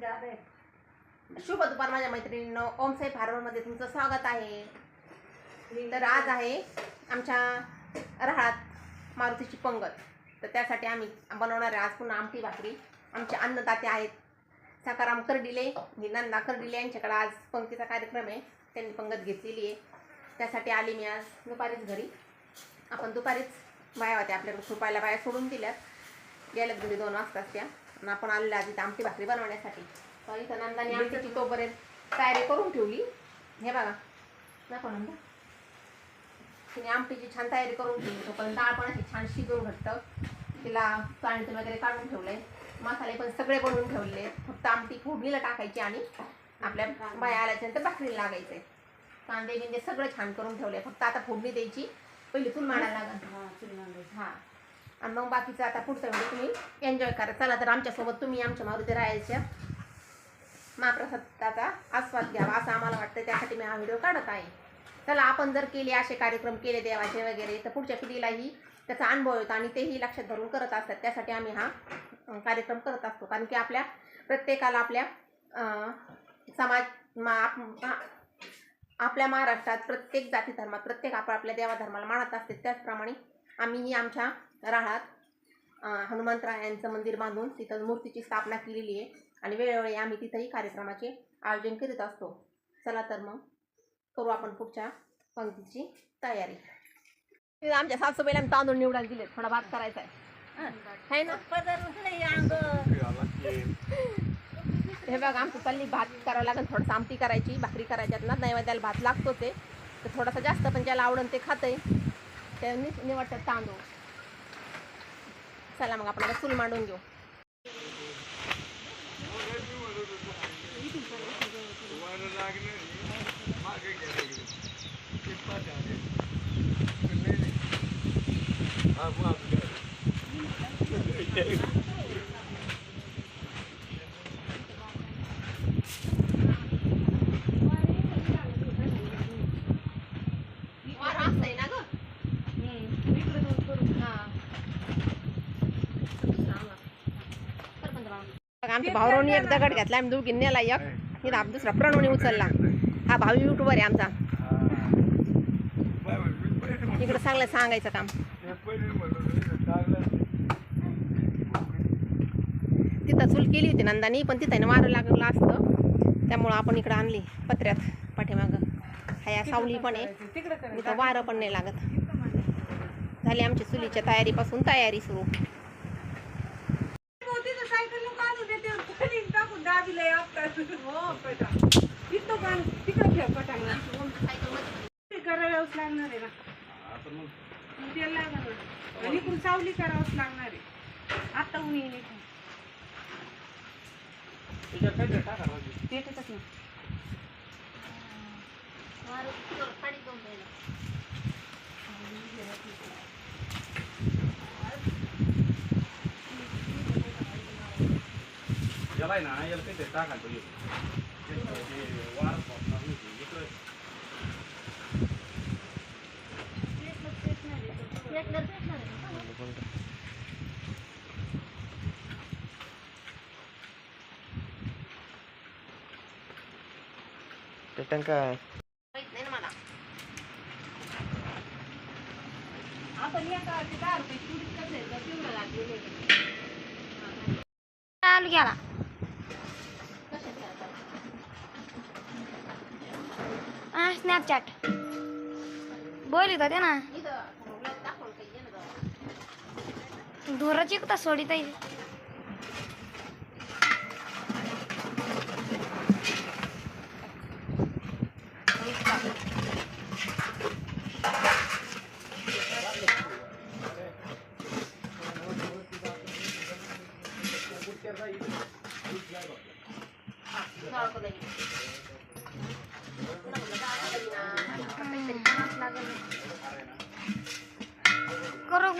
शुभ दुपार माझ्या मैत्रिणींनो. ओमसाई फार्मरमध्ये तुमचं स्वागत आहे. तर आज आहे आमच्या राहात मारुतीची पंगत तर त्यासाठी आम्ही बनवणार आहे आज पुन्हा आमटी भाकरी. आमचे अन्नदाते आहेत सकाराम कर्डिले नंदा कर्डिले. यांच्याकडे आज पंक्तीचा कार्यक्रम आहे. त्यांनी पंगत घेतलेली आहे. त्यासाठी आली मी आज दुपारीच घरी. आपण दुपारीच बाया होत्या. आपल्याकडे खुरपायला बाया सोडून दिल्यात. गेल्यात घरी दोन वाजताच त्या. आणि आपण आलेलो आज इथं आमटी भाकरी बनवण्यासाठी. तर इथं नंदाने आमटीची तोपर्यंत तयारी करून ठेवली. हे बघा. नको नंदा. तिने आमटीची छान तयारी करून ठेवली. तोपर्यंत डाळ पण अशी छान शिजवून घट्ट. तिला चाळणीतून वगैरे काढून ठेवले मसाले पण सगळे बनवून ठेवले. फक्त आमटी फोडणीला टाकायची आणि आपल्या बाया आल्याच्यानंतर भाकरीला लागायचे कांदे बिंदे सगळं छान करून ठेवले फक्त आता फोडणी द्यायची. पहिली चूल मांडायला लागेल. हा. आणि मग बाकीचं आता पुढचं म्हणजे तुम्ही एन्जॉय करा. चला तर आमच्यासोबत तुम्ही आमच्या मारुती राहायच्या महाप्रसादाचा आस्वाद घ्यावा असं आम्हाला वाटतं. त्यासाठी मी हा व्हिडिओ काढत आहे. चला आपण जर केले असे कार्यक्रम केले देवाचे वगैरे तर पुढच्या पिढीलाही त्याचा अनुभव येतो आणि तेही लक्षात धरून करत असतात. त्यासाठी आम्ही हा कार्यक्रम करत असतो. कारण की आपल्या प्रत्येकाला आपल्या समाज मा आपल्या महाराष्ट्रात प्रत्येक जाती धर्मात प्रत्येक आपण आपल्या देवाधर्माला मानत असते. त्याचप्रमाणे आम्हीही आमच्या राहात हनुमंतरायांचं मंदिर बांधून तिथं मूर्तीची स्थापना केलेली आहे. आणि वेळोवेळी आम्ही तिथंही कार्यक्रमाचे आयोजन करीत असतो. चला तर मग करू आपण पुढच्या पंक्तीची तयारी. आमच्या सासूबाईला आम्ही तांदूळ निवडायला दिले थोडा भात करायचा आहे. ना? हे बघा आमचं चालली भात करावं लागेल. थोडंसं आमटी करायची भाकरी करायच्यात ना. नैवेद्याला भात लागतो ते तर थोडासा जास्त पण ज्याला आवडून ते खातंय. आहे नि- निवडतात तांदूळ. चला मग आपण आता चूल मांडून घेऊ वारं असतंय ना गं हा. बघा, आमच्या भावरावनी एक दगड घेतला आम्ही दोघी नेला एक. दुसरा प्रणवनी उचलला. हा भाऊ युट्यूबर आहे आमचा. इकडं चांगलं सांगायचं काम. तिथं चूल केली होती नंदानी पण तिथं ना वारं लागलं असतं. त्यामुळं आपण इकडं आणली पत्र्यात पाठीमागं. ह्या सावली पण आहे. तिथं वारं पण नाही लागत. झाली आमची चुलीच्या तयारीपासून तयारी सुरू. करावंच लागणार आहे ना मग ते लागणार. आणि इकडून सावली करावंच लागणार आहे आता ऊन येईल. पेटतच ना याला आहे ना याला काही टाकायला पाहिजे ते वार पोचणार नाही ते. इकडं माहीत नाही ना मला आपण एका ते दहा रुपये चुलीत कसं आहे, तर पिवळं लागलेलं आहे. चालू केला कशात करायचं? हा स्नॅपचॅट बोलित होते ना इथं ना जरा. धुराची कुठं सोडित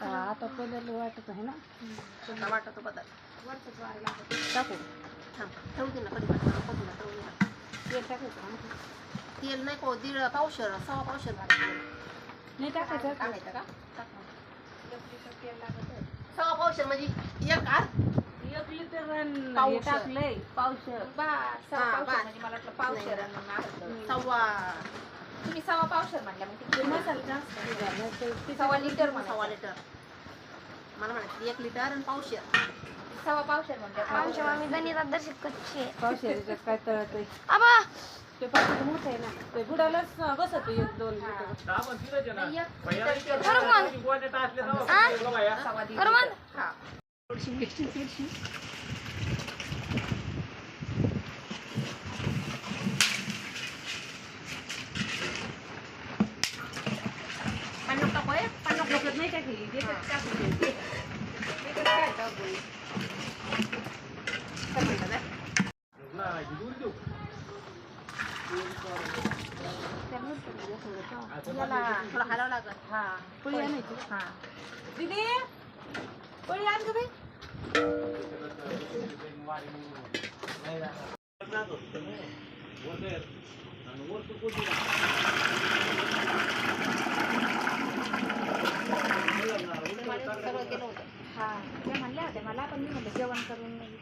आता बदल वाटत आहे ना तुला वाटतो बदल वरचंच वारं लागत टाकू थांब ठेवू दे ना कधी वाटतं बघू ना ठेवू दे ना. तेल टाकायचं. तेल नाही को दीड पावशर सव्वा पावशर नाही टाकायचं का? टाकायचं टाक मग. सव्वा पावशर म्हणजे एक आर एक लिटर हे पावशर. टाकलंय पावशर बा सहा हा, पावशर बा. म्हणजे मला वाटलं पावशर आणि अर्ध. सव्वा तुम्ही सव्वा पावशर म्हणल्या मग ते ते मसाला जास्त तर ते सव्वा लिटर. लिटर मला म्हणायचं एक लिटर आणि पावशर. सव्वा पावशर म्हणल्या आमच्या मामी गणितात दर्शित कच्ची आहे. पावशेरीच्यात काय तळतंय? आबा! ते पाकिट मोठं आहे ना ते बुडालाच बसत एक दोन लिटर एक भैयाला लिटर विचार, बरं मग. किती गोण्या टाकल्या तेव्हा हा? सांगेल का भैया? सव्वा दीड बरं मग. लिटर. हा पन्नास टाकू आहे पन्नास टाकत नाही टाकली त्याच्यात टाकून द्यायची. त्याच्यात काय टाकू? काय म्हणतात आहे? ना, ही दूर देऊ. याला थोडं हलावं लागेल हा पोळी आणायची हा दीदी पोळी आण गं बाई आणि वर तू कोणी सगळं केलं होतं हा त्या म्हणल्या होत्या मला पण मी म्हणलं जेवण करून नाही.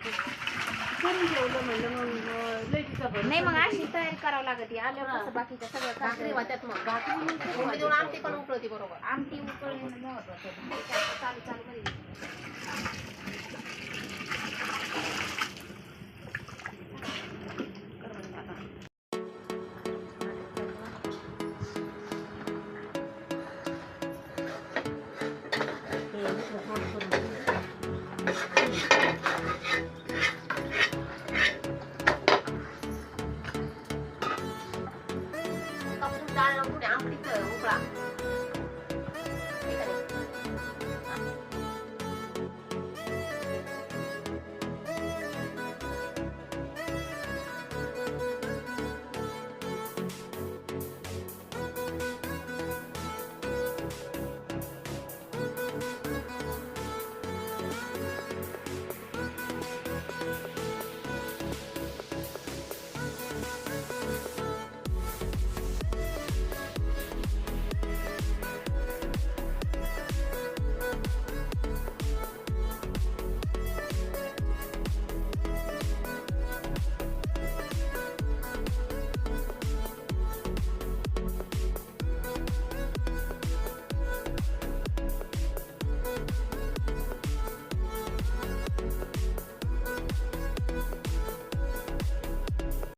करून ठेवलं म्हणलं मग नाही मग अशी तयारी करावं लागत आल्यावर कसं बाकीचं सगळं भाकरी काम होत्यात मग. भाकरी देऊन आमटी पण उकळती बरोबर. आमटी उकळणं महत्वाचं आहे. चालू चालू करेल